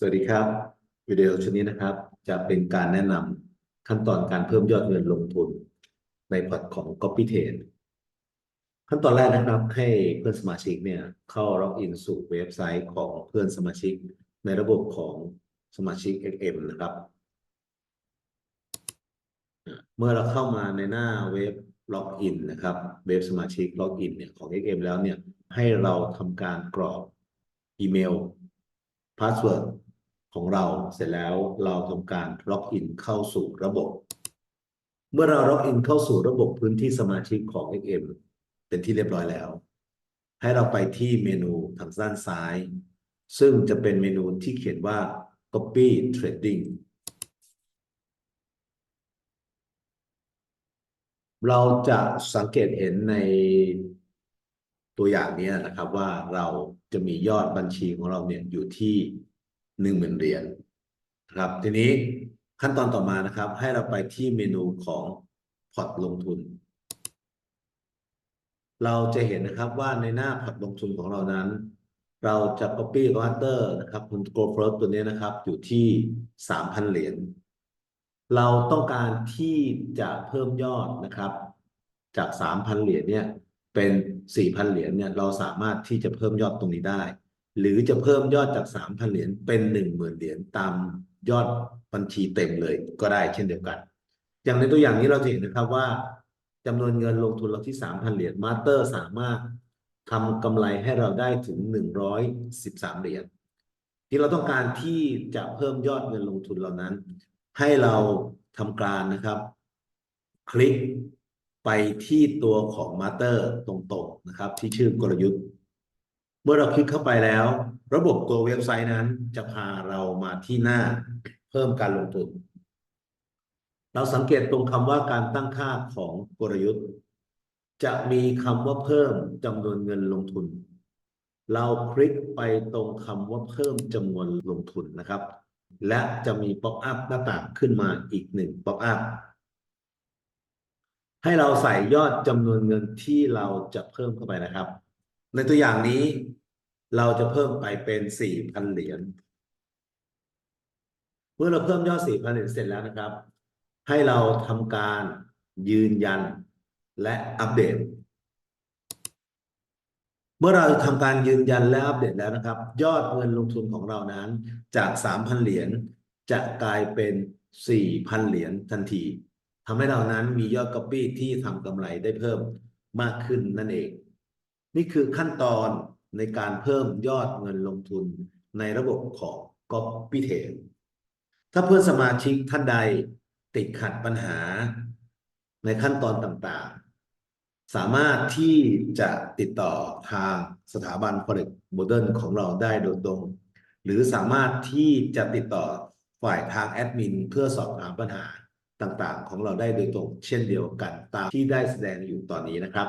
สวัสดีครับ วิดีโอชุดนี้นะครับ จะเป็นการแนะนำขั้นตอนการเพิ่มยอดเงินลงทุน ในพอร์ตของ Copy t r a d ขั้นตอนแรกนะครับ ให้เพื่อนสมาชิกเนี่ยเข้าล็อกอินสู่เว็บไซต์ของเพื่อนสมาชิก ในระบบของสมาชิก XM นะครับ เมื่อเราเข้ามาในหน้าเว็บล็อกอินนะครับ เว็บสมาชิกล็อกอินเนี่ยของ XM แล้วเนี่ยให้เราทำการกรอกอีเมลพาสเวิร์ด ของเราเสร็จแล้วเราทำการล็อกอินเข้าสู่ระบบ เมื่อเราล็อกอินเข้าสู่ระบบพื้นที่สมาชิกของ XM เป็นที่เรียบร้อยแล้ว ให้เราไปที่เมนูทางด้านซ้าย ซึ่งจะเป็นเมนูที่เขียนว่า Copy Trading เราจะสังเกตเห็นในตัวอย่างนี้นะครับว่าเราจะมียอดบัญชีของเราเนี่ยอยู่ที่ หนึ่งหมื่นเหรียญครับทีนี้ขั้นตอนต่อมานะครับ ให้เราไปที่เมนูของพอร์ตลงทุน เราจะเห็นนะครับว่าในหน้าพอร์ตลงทุนของเรานั้น เราจะ Copy r a t e r นะครับคุณ go first ตัวนี้นะครับ อยู่ที่สามพันเหรียญเราต้องการที่จะเพิ่มยอดนะครับ จากสามพันเหรียญเนี่ยเป็นสี่พันเหรียญเนี่ยเราสามารถที่จะเพิ่มยอดตรงนี้ได้ หรือจะเพิ่มยอดจากสามพันเหรียญเป็นหนึ่งหมื่นเหรียญตามยอดบัญชีเต็มเลยก็ได้เช่นเดียวกัน อย่างในตัวอย่างนี้เราจะเห็นนะครับว่าจำนวนเงินลงทุนเราที่สามพันเหรียญมาสเตอร์สามารถทำกำไรให้เราได้ถึงหนึ่งร้อยสิบสามเหรียญที่เราต้องการที่จะเพิ่มยอดเงินลงทุนเหล่านั้น ให้เราทำการนะครับ คลิกไปที่ตัวของมาสเตอร์ตรงๆนะครับ ที่ชื่อกลยุทธ์ มื่อเราคลิกเข้าไปแล้ว ระบบตัวเว็บไซต์นั้นจะพาเรามาที่หน้าเพิ่มการลงทุน เราสังเกตตรงคำว่าการตั้งค่าของกลยุทธ์ จะมีคำว่าเพิ่มจำนวนเงินลงทุน เราคลิกไปตรงคำว่าเพิ่มจำนวนลงทุนนะครับ และจะมีป๊อปอัพหน้าต่างขึ้นมาอีกหนึ่งป๊อปอัพให้เราใส่ยอดจำนวนเงินที่เราจะเพิ่มเข้าไปนะครับ ในตัวอย่างนี้เราจะเพิ่มไปเป็นสี่พันเหรียญ เมื่อเราเพิ่มยอดสี่พันเหรียญเสร็จแล้วนะครับ ให้เราทำการยืนยันและอัปเดต เมื่อเราทำการยืนยันและอัปเดตแล้วนะครับ ยอดเงินลงทุนของเรานั้น จากสามพันเหรียญจะกลายเป็นสี่พันเหรียญทันทีทำให้เรานั้นมียอดก๊อปปี้ที่ทำกำไรได้เพิ่มมากขึ้นนั่นเอง นี่คือขั้นตอนในการเพิ่มยอดเงินลงทุนในระบบของ Copy t a i l ถ้าเพื่อนสมาชิกท่านใดติดขัดปัญหาในขั้นตอนต่างๆ สามารถที่จะติดต่อทางสถาบัน Forex Modern ของเราได้โดยตรง หรือสามารถที่จะติดต่อฝ่ายทางแอดมินเพื่อสอบถามปัญหาต่างๆ ของเราได้โดยตรงเช่นเดียวกันตามที่ได้แสดงอยู่ตอนนี้นะครับ